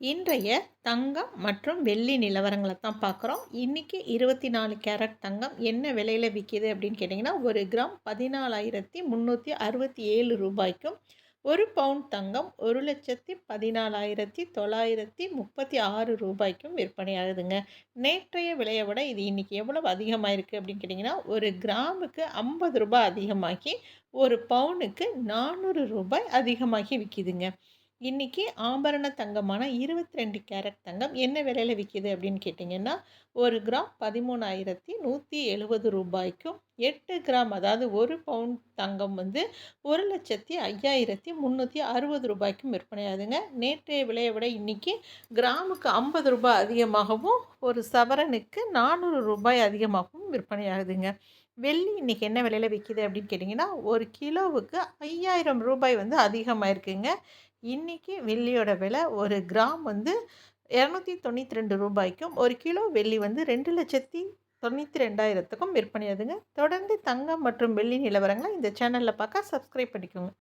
இன்றைய தங்கம் மற்றும் வெள்ளி நிலவரங்களை தான் பார்க்குறோம். இன்றைக்கி இருபத்தி நாலு கேரட் தங்கம் என்ன விலையில் விற்கிது அப்படின்னு கேட்டிங்கன்னா ஒரு கிராம் பதினாலாயிரத்தி முந்நூற்றி அறுபத்தி ஏழு ரூபாய்க்கும் ஒரு பவுண்ட் தங்கம் ஒரு லட்சத்தி பதினாலாயிரத்தி தொள்ளாயிரத்தி முப்பத்தி ஆறு ரூபாய்க்கும் விற்பனையாகுதுங்க. நேற்றைய விலையை விட இது இன்றைக்கி எவ்வளவு அதிகமாக இருக்குது அப்படின்னு கேட்டிங்கன்னா ஒரு கிராமுக்கு ஐம்பது ரூபாய் அதிகமாகி ஒரு பவுனுக்கு நானூறு ரூபாய் அதிகமாகி விற்கிதுங்க இன்றைக்கி ஆபரண தங்கமான இருபத்தி ரெண்டு கேரட் தங்கம் என்ன விலையில் விற்கிது அப்படின்னு கேட்டிங்கன்னா ஒரு கிராம் பதிமூணாயிரத்தி நூற்றி எழுபது ரூபாய்க்கும் எட்டு கிராம் அதாவது ஒரு பவுண்ட் தங்கம் வந்து ஒரு லட்சத்தி ஐயாயிரத்தி முந்நூற்றி அறுபது ரூபாய்க்கும் விற்பனையாகுதுங்க நேற்றைய விலையை விட இன்றைக்கி கிராமுக்கு ஐம்பது ரூபாய் அதிகமாகவும் ஒரு சவரனுக்கு நானூறு ரூபாய் அதிகமாகவும் விற்பனையாகுதுங்க வெள்ளி இன்றைக்கி என்ன விலையில் விற்கிது அப்படின்னு கேட்டிங்கன்னா ஒரு கிலோவுக்கு ஐயாயிரம் ரூபாய் வந்து அதிகமாக இருக்குங்க இன்றைக்கி வெள்ளியோட விலை ஒரு கிராம் வந்து இரநூத்தி தொண்ணூற்றி ரெண்டு ரூபாய்க்கும் ஒரு கிலோ வெள்ளி வந்து ரெண்டு லட்சத்தி தொண்ணூற்றி ரெண்டாயிரத்துக்கும் விற்பனையாதுங்க தொடர்ந்து தங்கம் மற்றும் வெள்ளி நிலவரங்களை இந்த சேனலில் பார்க்க சப்ஸ்கிரைப் பண்ணிக்கோங்க